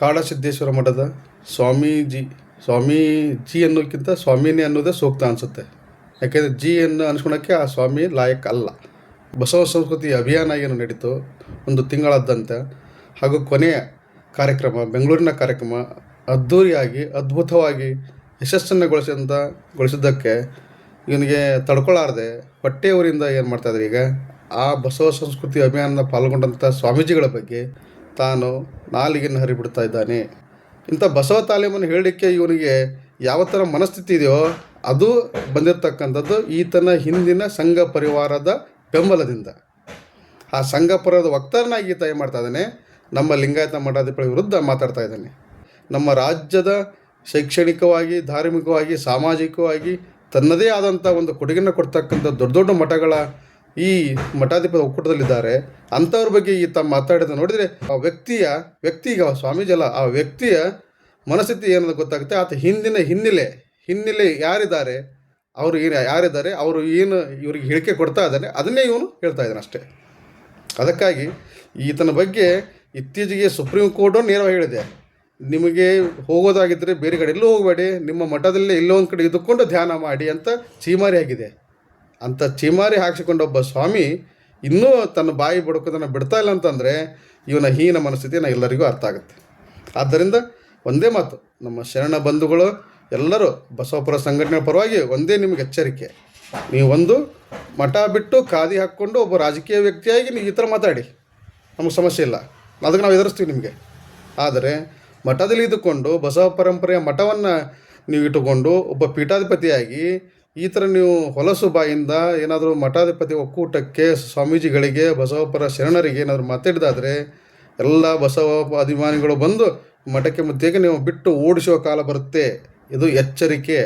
ಕಾಡಸಿದ್ದೇಶ್ವರ ಮಠದ ಸ್ವಾಮೀಜಿ ಸ್ವಾಮೀಜಿ ಅನ್ನೋಕ್ಕಿಂತ ಸ್ವಾಮಿನೇ ಅನ್ನೋದೇ ಸೂಕ್ತ ಅನಿಸುತ್ತೆ. ಯಾಕೆಂದರೆ ಜಿ ಅನ್ನು ಅನ್ಸ್ಕೊಳಕ್ಕೆ ಆ ಸ್ವಾಮಿ ಲಾಯಕ್ ಅಲ್ಲ. ಬಸವ ಸಂಸ್ಕೃತಿ ಅಭಿಯಾನ ಏನು ನಡೀತು ಒಂದು ತಿಂಗಳಾದ್ದಂತೆ ಹಾಗೂ ಕೊನೆಯ ಕಾರ್ಯಕ್ರಮ, ಬೆಂಗಳೂರಿನ ಕಾರ್ಯಕ್ರಮ ಅದ್ಧೂರಿಯಾಗಿ ಅದ್ಭುತವಾಗಿ ಯಶಸ್ಸನ್ನುಗೊಳಿಸಿದಂಥ ಗೊಳಿಸಿದ್ದಕ್ಕೆ ಇವನಿಗೆ ತಡ್ಕೊಳ್ಳಾರ್ದೆ ಹೊಟ್ಟೆಯವರಿಂದ ಏನು ಮಾಡ್ತಾಯಿದ್ರು ಈಗ? ಆ ಬಸವ ಸಂಸ್ಕೃತಿ ಅಭಿಯಾನದ ಪಾಲ್ಗೊಂಡಂಥ ಸ್ವಾಮೀಜಿಗಳ ಬಗ್ಗೆ ತಾನು ನಾಲಿಗೆಯನ್ನು ಹರಿಬಿಡ್ತಾ ಇದ್ದಾನೆ. ಇಂಥ ಬಸವ ತಾಲೀಮನ್ನು ಹೇಳಲಿಕ್ಕೆ ಇವನಿಗೆ ಯಾವ ಥರ ಮನಸ್ಥಿತಿ ಇದೆಯೋ ಅದು ಬಂದಿರತಕ್ಕಂಥದ್ದು ಈತನ ಹಿಂದಿನ ಸಂಘ ಪರಿವಾರದ ಬೆಂಬಲದಿಂದ. ಆ ಸಂಘ ಪರಿವಾರದ ವಕ್ತಾರನಾಗಿ ಈತ ಮಾಡ್ತಾ ಇದ್ದಾನೆ? ನಮ್ಮ ಲಿಂಗಾಯತ ಮಠಾಧಿಪತಿ ವಿರುದ್ಧ ಮಾತಾಡ್ತಾ ಇದ್ದಾನೆ. ನಮ್ಮ ರಾಜ್ಯದ ಶೈಕ್ಷಣಿಕವಾಗಿ, ಧಾರ್ಮಿಕವಾಗಿ, ಸಾಮಾಜಿಕವಾಗಿ ತನ್ನದೇ ಆದಂಥ ಒಂದು ಕೊಡುಗೆಯನ್ನು ಕೊಡ್ತಕ್ಕಂಥ ದೊಡ್ಡ ದೊಡ್ಡ ಮಠಗಳ ಈ ಮಠಾಧಿಪತಿ ಒಕ್ಕೂಟದಲ್ಲಿದ್ದಾರೆ, ಅಂಥವ್ರ ಬಗ್ಗೆ ಈತ ಮಾತಾಡಿದ ನೋಡಿದರೆ ಆ ವ್ಯಕ್ತಿಯ ವ್ಯಕ್ತಿಗೆ, ಸ್ವಾಮೀಜಿ ಅಲ್ಲ, ಆ ವ್ಯಕ್ತಿಯ ಮನಸ್ಥಿತಿ ಏನಂತ ಗೊತ್ತಾಗುತ್ತೆ, ಆತ ಹಿಂದಿನ ಹಿನ್ನೆಲೆ ಹಿನ್ನೆಲೆ ಯಾರಿದ್ದಾರೆ, ಅವರು ಏನು ಯಾರಿದ್ದಾರೆ, ಅವರು ಏನು ಇವರಿಗೆ ಹೇಳಿಕೆ ಕೊಡ್ತಾ ಇದ್ದಾರೆ ಅದನ್ನೇ ಇವನು ಹೇಳ್ತಾ ಇದ್ದಾನೆ ಅಷ್ಟೇ. ಅದಕ್ಕಾಗಿ ಈತನ ಬಗ್ಗೆ ಇತ್ತೀಚೆಗೆ ಸುಪ್ರೀಂ ಕೋರ್ಟು ನೇರವಾಗಿ ಹೇಳಿದೆ, ನಿಮಗೆ ಹೋಗೋದಾಗಿದ್ದರೆ ಬೇರೆ ಕಡೆ ಎಲ್ಲೂ ಹೋಗಬೇಡಿ, ನಿಮ್ಮ ಮಠದಲ್ಲೇ ಎಲ್ಲೋ ಒಂದು ಕಡೆ ಇದ್ದುಕೊಂಡು ಧ್ಯಾನ ಮಾಡಿ ಅಂತ ಚೀಮಾರಿ ಆಗಿದೆ. ಅಂಥ ಚೀಮಾರಿ ಹಾಕಿಸಿಕೊಂಡ ಒಬ್ಬ ಸ್ವಾಮಿ ಇನ್ನೂ ತನ್ನ ಬಾಯಿ ಬಡುಕೋದನ್ನು ಬಿಡ್ತಾ ಇಲ್ಲ ಅಂತಂದರೆ ಇವನ ಹೀನ ಮನಸ್ಥಿತಿ ನಾ ಎಲ್ಲರಿಗೂ ಅರ್ಥ ಆಗುತ್ತೆ. ಆದ್ದರಿಂದ ಒಂದೇ ಮಾತು, ನಮ್ಮ ಶರಣ ಬಂಧುಗಳು ಎಲ್ಲರೂ ಬಸವಪುರ ಸಂಘಟನೆ ಪರವಾಗಿ ಒಂದೇ ನಿಮಗೆ ಎಚ್ಚರಿಕೆ. ನೀವು ಒಂದು ಮಠ ಬಿಟ್ಟು ಖಾದಿ ಹಾಕ್ಕೊಂಡು ಒಬ್ಬ ರಾಜಕೀಯ ವ್ಯಕ್ತಿಯಾಗಿ ನೀವು ಈ ಥರ ಮಾತಾಡಿ. ನಮಗೆ ಸಮಸ್ಯೆ ಇಲ್ಲ. ಅದಕ್ಕೆ ನಾವು ಎದುರಿಸ್ತೀವಿ ನಿಮಗೆ. ಆದರೆ ಮಠದಲ್ಲಿ ಇದ್ದುಕೊಂಡು ಬಸವ ಪರಂಪರೆಯ ಮಠವನ್ನು ನೀವು ಇಟ್ಟುಕೊಂಡು ಒಬ್ಬ ಪೀಠಾಧಿಪತಿಯಾಗಿ ಈ ಥರ ನೀವು ಹೊಲಸು ಬಾಯಿಂದ ಏನಾದರೂ ಮಠಾಧಿಪತಿ ಒಕ್ಕೂಟಕ್ಕೆ ಸ್ವಾಮೀಜಿಗಳಿಗೆ ಬಸವಪರ ಶರಣರಿಗೆ ಏನಾದರೂ ಮಾತಾಡಿದಾದರೆ ಎಲ್ಲ ಬಸವ ಅಭಿಮಾನಿಗಳು ಬಂದು ಮಠಕ್ಕೆ ಮುದ್ದೆಗೆ ನೀವು ಬಿಟ್ಟು ಓಡಿಸುವ ಕಾಲ ಬರುತ್ತೆ. ಇದು ಎಚ್ಚರಿಕೆ.